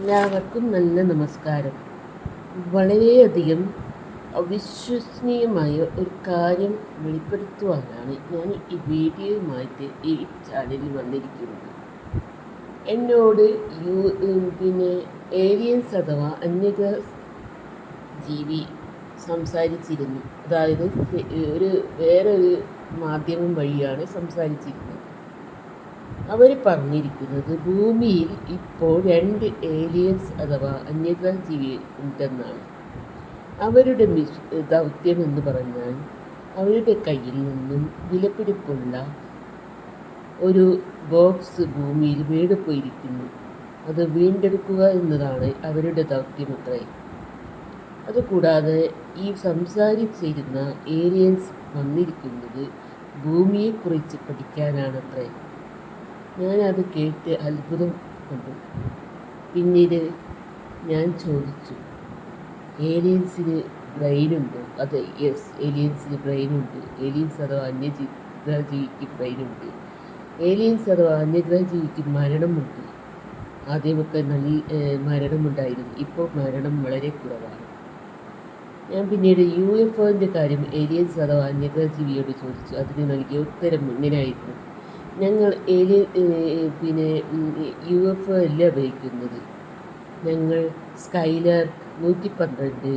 എല്ലാവർക്കും നല്ല നമസ്കാരം. വളരെയധികം അവിശ്വസനീയമായ ഒരു കാര്യം വെളിപ്പെടുത്തുവാനാണ് ഞാൻ ഈ വീഡിയോയുമായിട്ട് ഈ ചാനലിൽ വന്നിരിക്കുന്നത്. എന്നോട് യു പിന്നെ ഏലിയൻസ് അഥവാ അന്യഗ്രഹ ജീവി സംസാരിച്ചിരുന്നു. അതായത് ഒരു വേറൊരു മാധ്യമം വഴിയാണ് സംസാരിച്ചിരുന്നത്. അവർ പറഞ്ഞിരിക്കുന്നത് ഭൂമിയിൽ ഇപ്പോൾ രണ്ട് ഏലിയൻസ് അഥവാ അന്യഗ്രഹ ജീവി ഉണ്ടെന്നാണ്. അവരുടെ മിഷ് ദൗത്യം എന്ന് പറഞ്ഞാൽ അവരുടെ കയ്യിൽ നിന്നും വിലപിടിപ്പുള്ള ഒരു ബോക്സ് ഭൂമിയിൽ വീട് പോയിരിക്കുന്നു അത് വീണ്ടെടുക്കുക എന്നതാണ് അവരുടെ ദൗത്യമത്രേ അതുകൂടാതെ ഈ സംസാരിച്ചിരുന്ന ഏലിയൻസ് വന്നിരിക്കുന്നത് ഭൂമിയെക്കുറിച്ച് പഠിക്കാനാണത്രേ. ഞാനത് കേട്ട് അത്ഭുതം കൊണ്ടു. പിന്നീട് ഞാൻ ചോദിച്ചു ഏലിയൻസിന് ബ്രെയിനുണ്ടോ അതെ യെസ് ഏലിയൻസിന് ബ്രെയിനുണ്ട് ഏലിയൻസ് അഥവാ അന്യഗ്രഹജീവിക്ക് ബ്രെയിനുണ്ട് ഏലിയൻസ് അഥവാ അന്യഗ്രഹജീവിക്ക് മരണമുണ്ട്. ആദ്യമൊക്കെ നല്ല മരണമുണ്ടായിരുന്നു. ഇപ്പോൾ മരണം വളരെ കുറവാണ്. ഞാൻ പിന്നീട് യു എഫ് ഒന്റെ കാര്യം ഏലിയൻസ് അഥവാ അന്യഗ്രഹജീവിയോട് ചോദിച്ചു. അതിന് നൽകിയ ഉത്തരം ഇങ്ങനെയായിരുന്നു. ഞങ്ങൾ ഏലി പിന്നെ യു എഫ് ഒ അല്ല ഉപയോഗിക്കുന്നത് ഞങ്ങൾ സ്കൈലർ നൂറ്റി പന്ത്രണ്ട്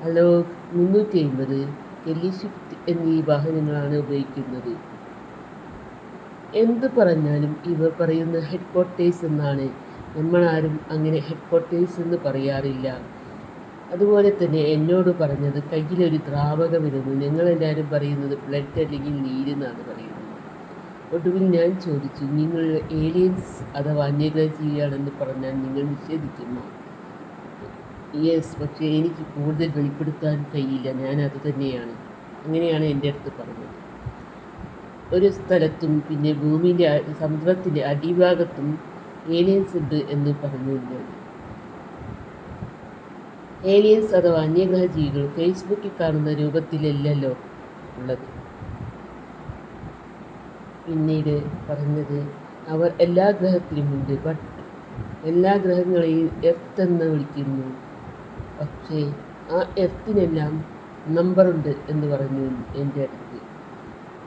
അലോക് മുന്നൂറ്റി അമ്പത് കെല്ലി ഷിഫ്റ്റ് എന്നീ വാഹനങ്ങളാണ് ഉപയോഗിക്കുന്നത്. എന്ത് പറഞ്ഞാലും ഇവർ പറയുന്ന ഹെഡ് ക്വാർട്ടേഴ്സ് എന്നാണ്. നമ്മളാരും അങ്ങനെ ഹെഡ് ക്വാർട്ടേഴ്സ് എന്ന് പറയാറില്ല. അതുപോലെ തന്നെ എന്നോട് പറഞ്ഞത് കയ്യിലൊരു ദ്രാവകമിരുന്നു ഞങ്ങളെല്ലാവരും പറയുന്നത് ബ്ലഡ് അല്ലെങ്കിൽ നീരെന്നാണ് പറയുന്നത്. ഒടുവിൽ ഞാൻ ചോദിച്ചു നിങ്ങൾ ഏലിയൻസ് അഥവാ അന്യഗ്രഹജീവിയാണെന്ന് പറഞ്ഞാൽ നിങ്ങൾ നിഷേധിക്കുന്നു? യെസ് പക്ഷേ എനിക്ക് കൂടുതൽ വെളിപ്പെടുത്താൻ കഴിയില്ല. ഞാൻ അത് തന്നെയാണ്. അങ്ങനെയാണ് എന്റെ അടുത്ത് പറഞ്ഞത്. ഒരു സ്ഥലത്തും പിന്നെ ഭൂമിന്റെ സമുദ്രത്തിന്റെ അടിഭാഗത്തും ഏലിയൻസ് ഉണ്ട് എന്ന് പറഞ്ഞു ഞാൻ. ഏലിയൻസ് അഥവാ അന്യഗ്രഹ ജീവികൾ ഫേസ്ബുക്കിൽ കാണുന്ന രൂപത്തിലല്ലല്ലോ ഉള്ളത്. പിന്നീട് പറഞ്ഞത് അവർ എല്ലാ ഗ്രഹത്തിലുമുണ്ട് ബട്ട് എല്ലാ ഗ്രഹങ്ങളെയും എർത്ത് എന്ന് വിളിക്കുന്നു. പക്ഷേ ആ എർത്തിനെല്ലാം നമ്പറുണ്ട് എന്ന് പറഞ്ഞു എന്റെ അടുത്ത്.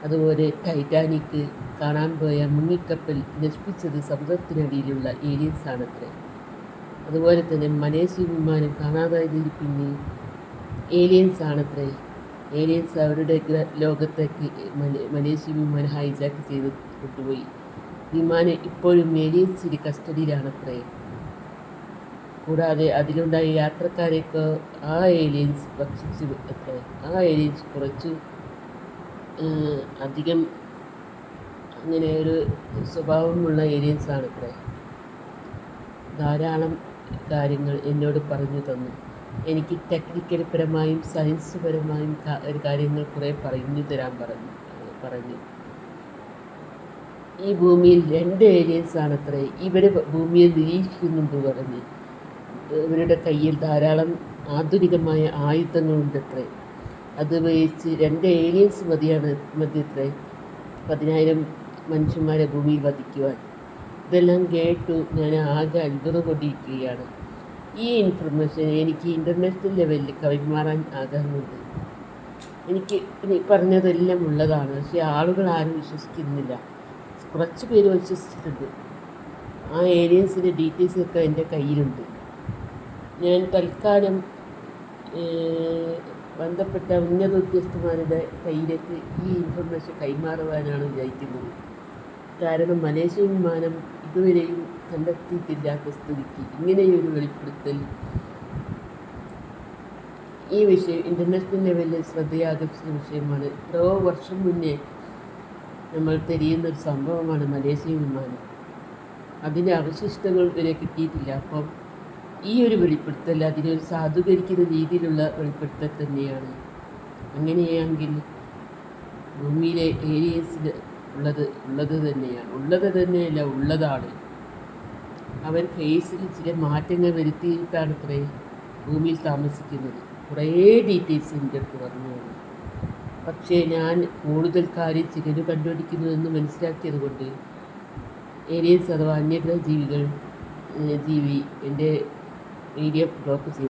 അതുപോലെ ടൈറ്റാനിക് കാണാൻ പോയ മുങ്ങിക്കപ്പൽ നശിപ്പിച്ചത് സമുദ്രത്തിനടിയിലുള്ള ഏലിയൻസ് ആണത്രേ. അതുപോലെ തന്നെ മലേഷ്യ വിമാനം കാണാതായതിൽ പിന്നെ ഏലിയൻസ് ആണത്രേ. ഏലിയൻസ് അവരുടെ ലോകത്തേക്ക് മലേ- മലേഷ്യ വിമാനം ഹൈജാക്ക് ചെയ്ത് കൊണ്ടുപോയി വിമാനം ഇപ്പോഴും ഏലിയൻസിന്റെ കസ്റ്റഡിയിലാണത്രേ കൂടാതെ അതിലുണ്ടായ യാത്രക്കാരെയൊക്കെ ആ ഏലിയൻസ് ഭക്ഷിച്ചു അത്രേ. ആ ഏലിയൻസ് കുറച്ച് അധികം അങ്ങനെ ഒരു സ്വഭാവമുള്ള ഏലിയൻസ് ആണത്രേ. ധാരാളം കാര്യങ്ങൾ എന്നോട് പറഞ്ഞു തന്നു. എനിക്ക് ടെക്നിക്കൽ പരമായും സയൻസ് പരമായും കാര്യങ്ങൾ കുറേ പറഞ്ഞു തരാൻ പറഞ്ഞു പറഞ്ഞു. ഈ ഭൂമിയിൽ രണ്ട് ഏരിയൻസ് ആണത്രേ. ഇവർ ഭൂമിയെ നിരീക്ഷിക്കുന്നുണ്ട് പറഞ്ഞു. ഇവരുടെ കയ്യിൽ ധാരാളം ആധുനികമായ ആയുധങ്ങളുണ്ട് അത്രേ അത് ഉപയോഗിച്ച് രണ്ട് ഏലിയൻസ് മതിയാണ് മതി അത്രേ പതിനായിരം മനുഷ്യന്മാരെ ഭൂമിയിൽ വധിക്കുവാൻ. ഇതെല്ലാം കേട്ടു ഞാൻ ആകെ അത്ഭുതപ്പെട്ടിരിക്കുകയാണ് ഈ ഇൻഫർമേഷൻ എനിക്ക് ഇന്റർനാഷണൽ ലെവലിൽ കൈമാറാൻ ആഗ്രഹമുണ്ട്. എനിക്ക് ഇനി പറഞ്ഞതെല്ലാം ഉള്ളതാണ്. പക്ഷേ ആളുകൾ ആരും വിശ്വസിക്കുന്നില്ല. കുറച്ച് പേര് വിശ്വസിച്ചിട്ടുണ്ട്. ആ ഏരിയൻസിന്റെ ഡീറ്റെയിൽസ് ഒക്കെ എന്റെ കയ്യിലുണ്ട്. ഞാൻ തൽക്കാലം ബന്ധപ്പെട്ട ഉന്നത ഉദ്യോഗസ്ഥന്മാരുടെ കയ്യിലേക്ക് ഈ ഇൻഫർമേഷൻ കൈമാറുവാനാണ് വിചാരിക്കുന്നത്. കാരണം മലേഷ്യൻ വിമാനം ഇതുവരെയും കണ്ടെത്തിയിട്ടില്ലാത്ത സ്ഥിതിക്ക് ഇങ്ങനെയൊരു വെളിപ്പെടുത്തൽ. ഈ വിഷയം ഇന്റർനാഷണൽ ലെവലിൽ ശ്രദ്ധയാകർഷിച്ച വിഷയമാണ്. എത്രയോ വർഷം മുന്നേ നമ്മൾ തെരിയുന്ന ഒരു സംഭവമാണ് മലേഷ്യ വിമാനം. അതിന്റെ അവശിഷ്ടങ്ങൾ വരെ കിട്ടിയിട്ടില്ല. അപ്പം ഈ ഒരു വെളിപ്പെടുത്തൽ അതിനെ സാധൂകരിക്കുന്ന രീതിയിലുള്ള വെളിപ്പെടുത്തൽ തന്നെയാണ്. അങ്ങനെയാണെങ്കിൽ ഭൂമിയിലെ ഏരിയസിൽ ഉള്ളത് ഉള്ളത് തന്നെയാണ്. ഉള്ളത് തന്നെയല്ല ഉള്ളതാണ്. അവർ ഫേസിൽ ചില മാറ്റങ്ങൾ വരുത്തിയിട്ടാണ് ഇത്രയും ഭൂമിയിൽ താമസിക്കുന്നത് കുറേ ഡീറ്റെയിൽസ് എന്റെ അടുത്ത് പറഞ്ഞു തന്നു. പക്ഷേ ഞാൻ കൂടുതൽ കാര്യം ചിലര് കണ്ടുപിടിക്കുന്നതെന്ന് മനസ്സിലാക്കിയത് കൊണ്ട് ഏലിയൻസ് അഥവാ അന്യഗ്രഹ ജീവികൾ ജീവി എന്റെ ഏരിയ ബ്ലോക്ക് ചെയ്തു